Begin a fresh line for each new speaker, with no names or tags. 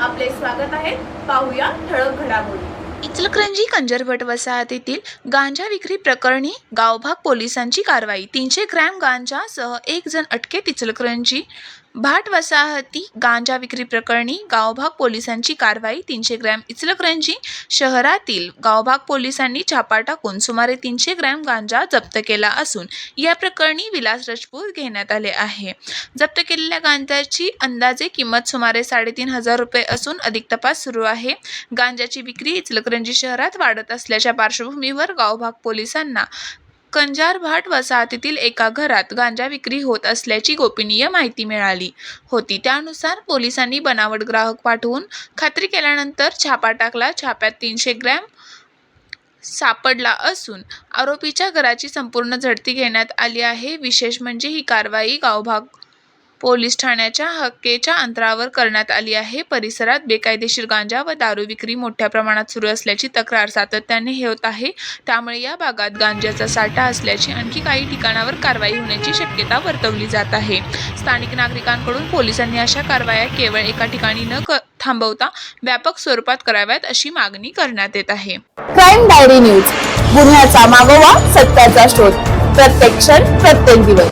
आपले स्वागत आहे. पाहूया ठळक घडामोडी.
इचलकरंजी कंजरभट वसाहतीतील गांजा विक्री प्रकरणी गावभाग पोलिसांची कारवाई. तीनशे ग्रॅम गांजासह एक जण अटकेत इचलकरंजी. भाट वसाहती गांजा विक्री प्रकरणी गावभाग पोलिसांची कारवाई तीनशे ग्रॅम इचलकरंजी शहरातील गावभाग पोलिसांनी छापा टाकून सुमारे तीनशे ग्रॅम गांजा जप्त केला असून या प्रकरणी विलास राजपूत घेण्यात आले आहे. जप्त केलेल्या गांजाची अंदाजे किंमत सुमारे साडेतीन हजार रुपये असून अधिक तपास सुरू आहे. गांजाची विक्री इचलकरंजी शहरात वाढत असल्याच्या पार्श्वभूमीवर गावभाग पोलिसांना कंजारभाट वसाहतीतील एका घरात गांजा विक्री होत असल्याची गोपनीय माहिती मिळाली. होती. त्यानुसार पोलिसांनी बनावट ग्राहक पाठवून खात्री केल्यानंतर छापा टाकला. छाप्यात तीनशे ग्रॅम सापडला असून आरोपीच्या घराची संपूर्ण झडती घेण्यात आली आहे. विशेष म्हणजे ही कारवाई गावभाग पोलीस ठाण्याच्या हक्केच्या अंतरावर करण्यात आली आहे. परिसरात बेकायदेशीर गांजा व दारू विक्री मोठ्या प्रमाणात सुरू असल्याची तक्रार सातत्याने होत आहे. त्यामुळे या भागात गांजाचा साठा असल्याची आणखी काही ठिकाणावर कारवाई होण्याची शक्यता वर्तवली जात आहे. स्थानिक नागरिकांकडून पोलिसांनी अशा कारवाया केवळ एका ठिकाणी न थांबवता व्यापक स्वरूपात कराव्यात अशी मागणी करण्यात येत आहे.
क्राईम डायरी न्यूज गुन्ह्याचा मागोवा सत्याचा शोध. प्रत्येक क्षण प्रत्येक दिवस.